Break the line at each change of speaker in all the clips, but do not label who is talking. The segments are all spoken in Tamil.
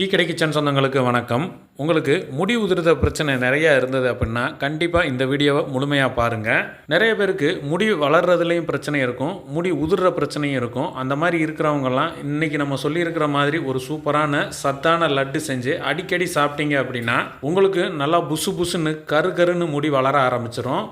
டீ கடை கிச்சன் சொந்தங்களுக்கு வணக்கம். உங்களுக்கு முடி உதிர்த பிரச்சனை நிறையா இருந்தது அப்படின்னா கண்டிப்பாக இந்த வீடியோவை முழுமையாக பாருங்கள் நிறைய பேருக்கு முடி வளர்றதுலேயும் பிரச்சனை இருக்கும் முடி உதிர்ற பிரச்சனையும் இருக்கும். அந்த மாதிரி இருக்கிறவங்கலாம் இன்றைக்கி நம்ம சொல்லியிருக்கிற மாதிரி ஒரு சூப்பரான சத்தான லட்டு செஞ்சு அடிக்கடி சாப்பிட்டீங்க அப்படின்னா உங்களுக்கு நல்லா புசு புசுன்னு கரு கருன்னு முடி வளர ஆரம்பிச்சிரும்.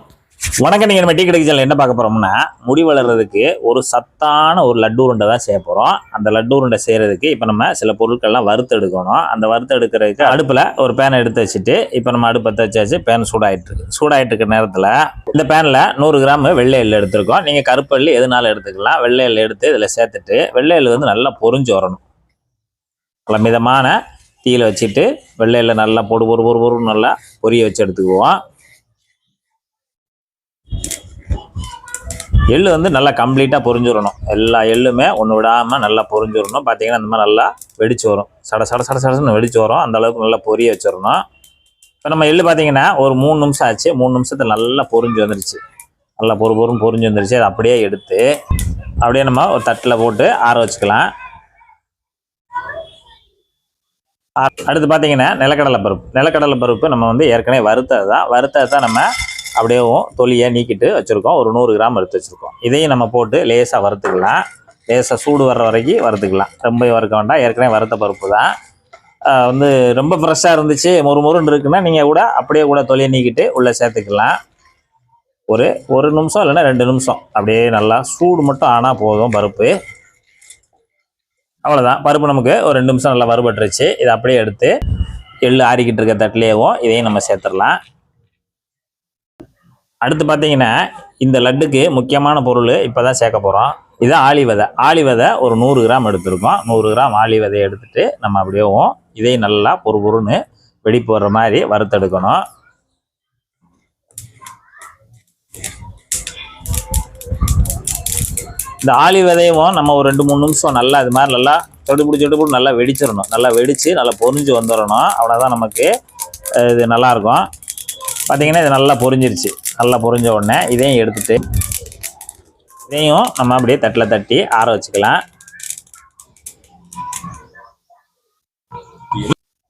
வணக்கம் நீங்கள் நம்ம டீ கடை என்ன பார்க்க போகிறோம்னா முடி வளர்றதுக்கு ஒரு சத்தான ஒரு லட்டு உருண்டை தான் செய்ய போகிறோம் அந்த லட்டு உருண்டை செய்கிறதுக்கு இப்போ நம்ம சில பொருட்கள்லாம் வறுத்து எடுக்கணும். அந்த வறுத்து எடுக்கிறதுக்கு அடுப்பில் ஒரு பேனை எடுத்து வச்சுட்டு இப்போ நம்ம அடுப்பு பற்ற வச்சாச்சு பேன் சூடாயிட்டு இருக்கு. இருக்க நேரத்தில் இந்த பேனில் நூறு கிராம் வெள்ளை எள்ளு எடுத்திருக்கோம். நீங்கள் கருப்பு எதுனாலும் எடுத்துக்கலாம். வெள்ளை எள்ளு எடுத்து இதில் சேர்த்துட்டு வெள்ளை எள்ளு வந்து நல்லா பொறிஞ்சு வரணும். நல்ல மிதமான தீயில் வச்சுட்டு வெள்ளை எள்ளு நல்லா பொடு பொறு பொறு பொறு நல்லா பொரிய வச்சு எடுத்துக்குவோம். எள்ளு வந்து நல்லா கம்ப்ளீட்டாக பொறிஞ்சிடணும் எல்லா எள்ளுமே ஒன்று விடாமல் நல்லா பொரிஞ்சுடணும். பார்த்தீங்கன்னா இந்த மாதிரி நல்லா வெடிச்சு வரும். சட சட சட சடன்னு வெடிச்சு வரும். அந்த அளவுக்கு நல்லா பொரிய வச்சிடணும். இப்போ நம்ம எள்ளு பார்த்தீங்கன்னா ஒரு மூணு நிமிஷம் ஆச்சு. மூணு நிமிஷத்தில் நல்லா பொரிஞ்சு வந்துருச்சு. நல்லா பொறு பொறுன்னு பொரிஞ்சு வந்துருச்சு. அதை அப்படியே எடுத்து அப்படியே நம்ம ஒரு தட்டில் போட்டு ஆற வச்சுக்கலாம். அடுத்து பார்த்தீங்கன்னா நிலக்கடலை பருப்பு. நிலக்கடலை பருப்பு நம்ம வந்து ஏற்கனவே வறுத்தது தான் வறுத்தது தான் நம்ம அப்படியேவும் தொலியை நீக்கிட்டு வச்சுருக்கோம். ஒரு நூறு கிராம் எடுத்து வச்சுருக்கோம். இதையும் நம்ம போட்டு லேசாக வறுத்துக்கலாம். லேசாக சூடு வர்ற வரைக்கும் வறுத்துக்கலாம். ரொம்ப வறுக்க வேண்டாம். ஏற்கனவே வறுத்த பருப்பு தான். வந்து ரொம்ப ஃப்ரெஷ்ஷாக இருந்துச்சு. மொறு மொறுன்னு இருக்குன்னா நீங்கள் கூட அப்படியே கூட தொலியை நீக்கிட்டு உள்ளே சேர்த்துக்கலாம். ஒரு ஒரு நிமிஷம் இல்லைன்னா ரெண்டு நிமிஷம். அப்படியே நல்லா சூடு மட்டும் ஆனால் போதும் பருப்பு. அவ்வளோதான் பருப்பு நமக்கு ஒரு ரெண்டு நிமிஷம் நல்லா வறுபட்டுருச்சு. இதை அப்படியே எடுத்து எள்ளு ஆறிக்கிட்டு இருக்க தட்டிலேயும் இதையும் நம்ம சேர்த்துடலாம். அடுத்து பார்த்தீங்கன்னா இந்த லட்டுக்கு முக்கியமான பொருள் இப்போ தான் சேர்க்க போகிறோம் இது ஆலிவதை ஆலிவதை ஒரு நூறு கிராம் எடுத்திருக்கோம். நூறு கிராம் ஆலிவதை எடுத்துட்டு நம்ம அப்படியேவும் இதையும் நல்லா பொறு பொருன்னு வெடி போடுற மாதிரி வறுத்தெடுக்கணும். இந்த ஆளி விதையவும் நம்ம ஒரு ரெண்டு மூணு நிமிஷம் நல்லா இது மாதிரி நல்லா தொடுபிடி தொடுபிடி நல்லா வெடிச்சிடணும். நல்லா வெடித்து நல்லா பொரிஞ்சு வந்துடணும். அவ்வளோதான் நமக்கு இது நல்லாயிருக்கும் பார்த்திங்கன்னா இது நல்லா பொரிஞ்சிருச்சு நல்லா பொரிஞ்ச உடனே இதையும் எடுத்துட்டு இதையும் நம்ம அப்படியே தட்டில் தட்டி ஆற வச்சுக்கலாம்.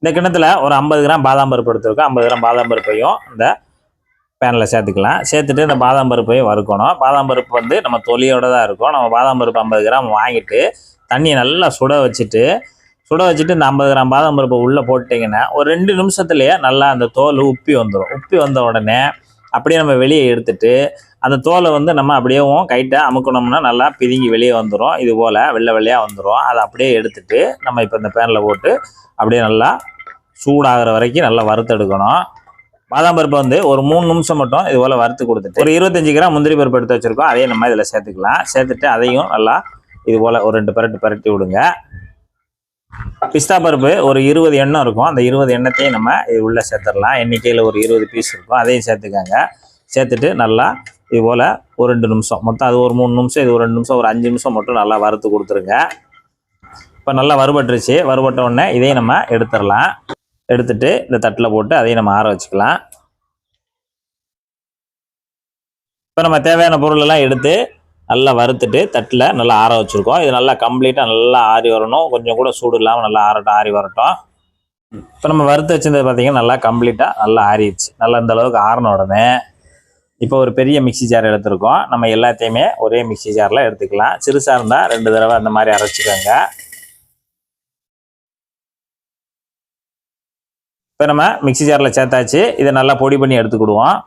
இந்த கிண்ணத்துல ஒரு ஐம்பது கிராம் பாதாம் பருப்பு எடுத்துருக்கோம் ஐம்பது கிராம் பாதாம் பருப்பையும் இந்த பேனில் சேர்த்துக்கலாம். சேர்த்துட்டு இந்த பாதாம் பருப்பையும் வறுக்கணும். பாதாம் பருப்பு வந்து நம்ம தொலியோட தான் இருக்கும். நம்ம பாதாம் பருப்பு ஐம்பது கிராம் வாங்கிட்டு தண்ணியை நல்லா சுட வச்சுட்டு சுட வச்சுட்டு இந்த ஐம்பது கிராம் பாதாம் பருப்பை உள்ளே போட்டிங்கன்னா ஒரு ரெண்டு நிமிஷத்துலேயே நல்லா அந்த தோல் உப்பி வந்துடும் உப்பி வந்த உடனே அப்படியே நம்ம வெளியே எடுத்துட்டு அந்த தோலை வந்து நம்ம அப்படியேவும் கைட்டை அமுக்கணும்னா நல்லா பிதுங்கி வெளியே வந்துடும் இது போல் வெள்ளை வெள்ளையாக வந்துடும் அதை அப்படியே எடுத்துட்டு நம்ம இப்போ இந்த பேனில் போட்டு அப்படியே நல்லா சூடாகிற வரைக்கும் நல்லா வறுத்தெடுக்கணும் பாதாம் பருப்பை வந்து ஒரு மூணு நிமிஷம் மட்டும் இது போல் வறுத்து கொடுத்துட்டு ஒரு இருபத்தஞ்சி கிராம் முந்திரி பருப்பு எடுத்து வச்சுருக்கோம். அதையும் நம்ம இதில் சேர்த்துக்கலாம். சேர்த்துட்டு அதையும் நல்லா இது போல் ஒரு ரெண்டு பரட்டு பரட்டி விடுங்க. பிஸ்தா பருப்பு ஒரு இருபது எண்ணம் இருக்கும். அந்த இருபது எண்ணத்தையும் நம்ம இது உள்ளே சேர்த்துடலாம். எண்ணிக்கையில் ஒரு இருபது பீஸ் இருக்கும். அதையும் சேர்த்துக்காங்க. சேர்த்துட்டு நல்லா இது போல் ஒரு ரெண்டு நிமிஷம். மொத்தம் அது ஒரு மூணு நிமிஷம் இது ஒரு ரெண்டு நிமிஷம் ஒரு அஞ்சு நிமிஷம் மட்டும் நல்லா வறுத்து கொடுத்துருங்க. இப்போ நல்லா வறுபட்டுருச்சு. வறுபட்ட உடனே இதையும் நம்ம எடுத்துடலாம். எடுத்துட்டு இந்த தட்டில் போட்டு அதையும் நம்ம ஆற வச்சுக்கலாம். இப்போ நம்ம தேவையான பொருளெல்லாம் எடுத்து நல்லா வறுத்துட்டு தட்டில் நல்லா ஆற வச்சுருக்கோம். இது நல்லா கம்ப்ளீட்டாக நல்லா ஆறி வரணும். கொஞ்சம் கூட சூடு இல்லாமல் நல்லா ஆறட்டும் ஆறி வரட்டும். இப்போ நம்ம வறுத்து வச்சிருந்தது பார்த்திங்கன்னா நல்லா கம்ப்ளீட்டாக நல்லா ஆறிடுச்சு. நல்லா இந்த அளவுக்கு ஆறின உடனே இப்போ ஒரு பெரிய மிக்சி ஜார் எடுத்திருக்கோம். நம்ம எல்லாத்தையுமே ஒரே மிக்ஸி ஜாரில் எடுத்துக்கலாம். சிறுசாக இருந்தால் ரெண்டு தடவை அந்த மாதிரி அரைச்சிக்கோங்க. இப்போ நம்ம மிக்ஸி ஜாரில் சேர்த்தாச்சு. இதை நல்லா பொடி பண்ணி எடுத்துக்கிடுவோம்.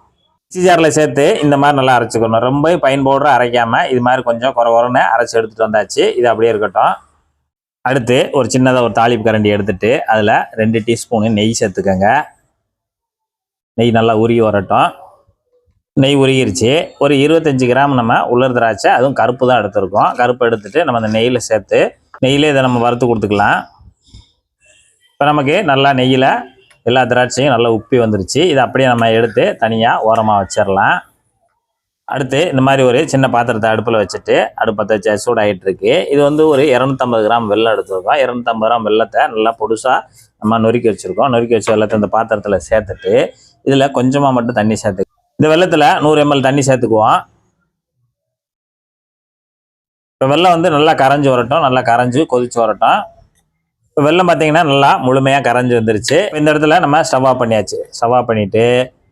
ஜாரில் சேர்த்து இந்த மாதிரி நல்லா அரைச்சிக்கணும். ரொம்ப பயன் பவுடரை அரைக்காமல் இது மாதிரி கொஞ்சம் குறை குறைன்னு அரைச்சி எடுத்துகிட்டு வந்தாச்சு. இது அப்படியே இருக்கட்டும். அடுத்து ஒரு சின்னதாக ஒரு தாளிப்பு கரண்டி எடுத்துட்டு அதில் ரெண்டு டீஸ்பூனு நெய் சேர்த்துக்கோங்க. நெய் நல்லா உருகி வரட்டும். நெய் உருகிருச்சு. ஒரு இருபத்தஞ்சி கிராம் நம்ம உலர் திராட்சை அதுவும் கருப்பு தான் எடுத்துருக்கோம். கருப்பு எடுத்துகிட்டு நம்ம அந்த நெய்யில் சேர்த்து நெய்யிலே இதை நம்ம வறுத்து கொடுத்துக்கலாம். இப்போ நமக்கு நல்லா நெய்யில் எல்லா திராட்சையும் நல்லா உப்பி வந்துருச்சு. இதை அப்படியே நம்ம எடுத்து தனியாக ஓரமாக வச்சிடலாம் அடுத்து இந்த மாதிரி ஒரு சின்ன பாத்திரத்தை அடுப்பில் வச்சுட்டு அடுப்பத்தை வச்சு சூடாகிட்டு இருக்கு. இது வந்து ஒரு இரநூத்தம்பது கிராம் வெள்ளம் எடுத்துருக்கோம். இரநூத்தம்பது கிராம் வெல்லத்தை நல்லா பொடுசாக நம்ம நொறுக்கி வச்சுருக்கோம். நொறுக்கி வச்ச வெள்ளத்தை இந்த பாத்திரத்தில் சேர்த்துட்டு இதில் கொஞ்சமாக மட்டும் தண்ணி சேர்த்து இந்த வெள்ளத்தில் நூறு எம்எல் தண்ணி சேர்த்துக்குவோம். இப்போ வெள்ளம் வந்து நல்லா கரைஞ்சி வரட்டும். நல்லா கரைஞ்சி கொதிச்சு வரட்டும். இப்போ வெள்ளம் பார்த்தீங்கன்னா நல்லா முழுமையாக கரைஞ்சி வந்துருச்சு. இந்த இடத்துல நம்ம ஸ்டவ் ஆஃப் பண்ணியாச்சு. ஸ்டவ் ஆஃப் பண்ணிவிட்டு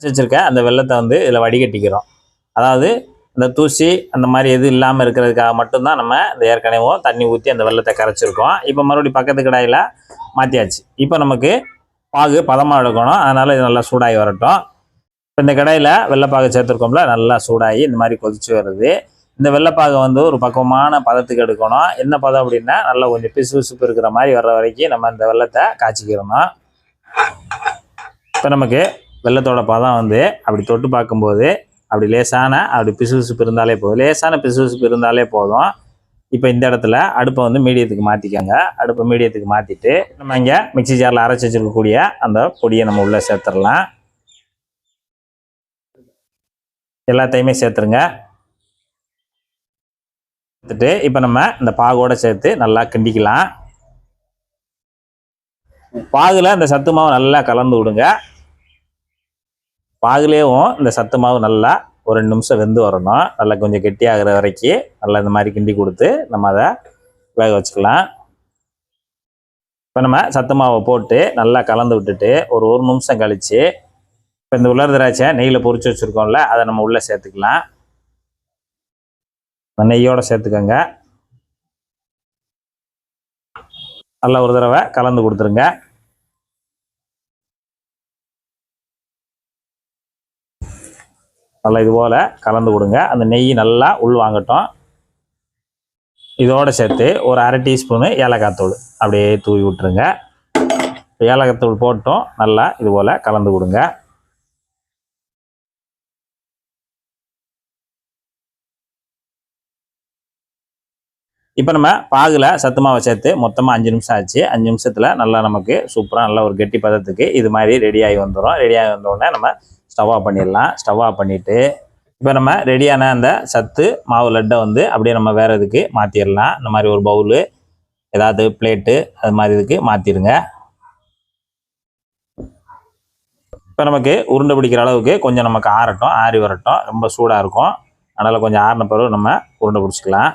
வச்சுருக்க அந்த வெள்ளத்தை வந்து இதில் வடிகட்டிக்கிறோம். அதாவது இந்த தூசி அந்த மாதிரி எதுவும் இல்லாமல் இருக்கிறதுக்காக மட்டும்தான் நம்ம இந்த ஏற்கனவே தண்ணி ஊற்றி அந்த வெள்ளத்தை கரைச்சிருக்கோம். இப்போ மறுபடியும் பக்கத்து கடாயில் மாற்றியாச்சு இப்போ நமக்கு பாகு பதமாக எடுக்கணும். அதனால் இது நல்லா சூடாகி வரட்டும். இப்போ இந்த கடாயில் வெள்ளைப்பாகு சேர்த்துருக்கோம்ல நல்லா சூடாகி இந்த மாதிரி கொதிச்சு வருது. இந்த வெள்ளைப்பாகை வந்து ஒரு பக்குவமான பதத்துக்கு எடுக்கணும். என்ன பதம் அப்படின்னா நல்லா கொஞ்சம் பிசு பிசுப்பு இருக்கிற மாதிரி வர்ற வரைக்கும் நம்ம இந்த வெள்ளத்தை காய்ச்சிக்கிறணும். இப்போ நமக்கு வெள்ளத்தோட பதம் வந்து அப்படி தொட்டு பார்க்கும்போது அப்படி லேசான அப்படி பிசு பிசுப்பு இருந்தாலே போதும். லேசான பிசு பிசுப்பு இருந்தாலே போதும். இப்போ இந்த இடத்துல அடுப்பை வந்து மீடியத்துக்கு மாற்றிக்கோங்க அடுப்பை மீடியத்துக்கு மாற்றிட்டு நம்ம இங்கே மிக்சி ஜாரில் அரைச்சி வச்சுருக்கக்கூடிய அந்த பொடியை நம்ம உள்ளே சேர்த்துடலாம். எல்லாத்தையுமே சேர்த்துருங்க. எடுத்துட்டு இப்போ நம்ம இந்த பாகோட சேர்த்து நல்லா கிண்டிக்கலாம். பாகுல இந்த சத்து மாவு நல்லா கலந்து விடுங்க. பாகுலேயும் இந்த சத்து மாவு நல்லா ஒரு ரெண்டு நிமிஷம் வெந்து வரணும். நல்லா கொஞ்சம் கெட்டியாகிற வரைக்கும் நல்லா இந்த மாதிரி கிண்டி கொடுத்து நம்ம அதை வேக வச்சுக்கலாம். இப்போ நம்ம சத்து மாவை போட்டு நல்லா கலந்து விட்டுட்டு ஒரு ஒரு நிமிஷம் கழித்து இப்போ இந்த உலர் திராட்சை நெய்யில் பொறிச்சு வச்சுருக்கோம்ல அதை நம்ம உள்ளே சேர்த்துக்கலாம். நெய்யோடு சேர்த்துக்கோங்க. நல்லா ஒரு தடவை கலந்து கொடுத்துருங்க. நல்லா இது போல் கலந்து கொடுங்க. அந்த நெய் நல்லா உள் வாங்கட்டும். இதோடு சேர்த்து ஒரு அரை டீஸ்பூனு ஏலக்காய் தூள் அப்படியே தூவி விட்டுருங்க. ஏலக்காய் தூள் போட்டும். நல்லா இது போல் கலந்து கொடுங்க. இப்போ நம்ம பாகில் சத்துமாவை சேர்த்து மொத்தமாக அஞ்சு நிமிஷம் ஆச்சு. அஞ்சு நிமிஷத்தில் நல்லா நமக்கு சூப்பராக நல்லா ஒரு கெட்டி பதத்துக்கு இது மாதிரி ரெடியாகி வந்துடும் ரெடியாகி வந்தோடனே நம்ம ஸ்டவ் ஆஃப் பண்ணிடலாம். ஸ்டவ் ஆஃப் பண்ணிவிட்டு இப்போ நம்ம ரெடியான அந்த சத்து மாவு லட்டை வந்து அப்படியே நம்ம வேறு இதுக்கு மாற்றிடலாம் இந்த மாதிரி ஒரு பவுலு ஏதாவது பிளேட்டு அது மாதிரி இதுக்கு மாற்றிடுங்க இப்போ நமக்கு உருண்டை பிடிக்கிற அளவுக்கு கொஞ்சம் நமக்கு ஆறட்டும் ஆறி வரட்டும். ரொம்ப சூடாக இருக்கும். அதனால் கொஞ்சம் ஆறின பிறகு நம்ம உருண்டை பிடிச்சிக்கலாம்.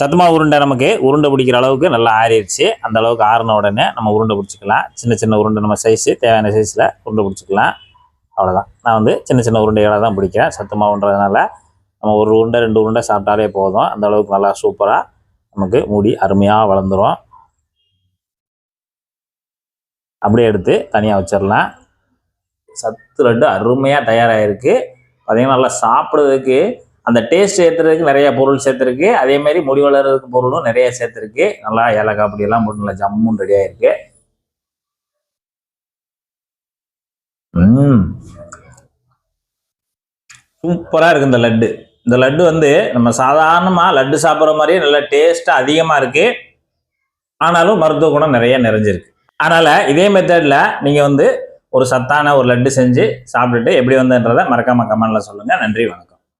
சத்துமா உருண்டை நமக்கு உருண்டை பிடிக்கிற அளவுக்கு நல்லா ஆறிடுச்சு. அந்த அளவுக்கு ஆறின உடனே நம்ம உருண்டை பிடிச்சிக்கலாம். சின்ன சின்ன உருண்டை நம்ம சைஸு தேவையான சைஸில் உருண்டை பிடிச்சிக்கலாம். அவ்வளோதான் நான் வந்து சின்ன சின்ன உருண்டைகளாக தான் பிடிக்கிறேன். சத்து மாவுன்றதுனால நம்ம ஒரு உருண்டை ரெண்டு உருண்டை சாப்பிட்டாலே போதும். அந்த அளவுக்கு நல்லா சூப்பராக நமக்கு முடி அருமையாக வளர்ந்துரும். அப்படியே எடுத்து தனியாக வச்சிடலாம். சத்து லட்டு அருமையாக தயாராகிருக்கு பார்த்தீங்கன்னா நல்லா சாப்பிட்றதுக்கு அந்த டேஸ்ட் சேர்த்துறதுக்கு நிறைய பொருள் சேர்த்துருக்கு. அதே மாதிரி முடி வளர்றதுக்கு பொருளும் நிறைய சேர்த்துருக்கு. நல்லா ஏலக்காய் அப்படியெல்லாம் போட்டு நல்லா ஜம்முன்னு ரெடி ஆயிருக்கு. சூப்பராக இருக்கு இந்த லட்டு. இந்த லட்டு வந்து நம்ம சாதாரணமாக லட்டு சாப்பிட்ற மாதிரியே நல்ல டேஸ்ட்டாக அதிகமாக இருக்குது ஆனாலும் மருத்துவ குணம் நிறைய நிறைஞ்சிருக்கு. அதனால் இதே மெத்தடில் நீங்கள் வந்து ஒரு சத்தான ஒரு லட்டு செஞ்சு சாப்பிட்டுட்டு எப்படி வந்ததுன்றதை மறக்காமல் கமெண்டில் சொல்லுங்கள் நன்றி வணக்கம்.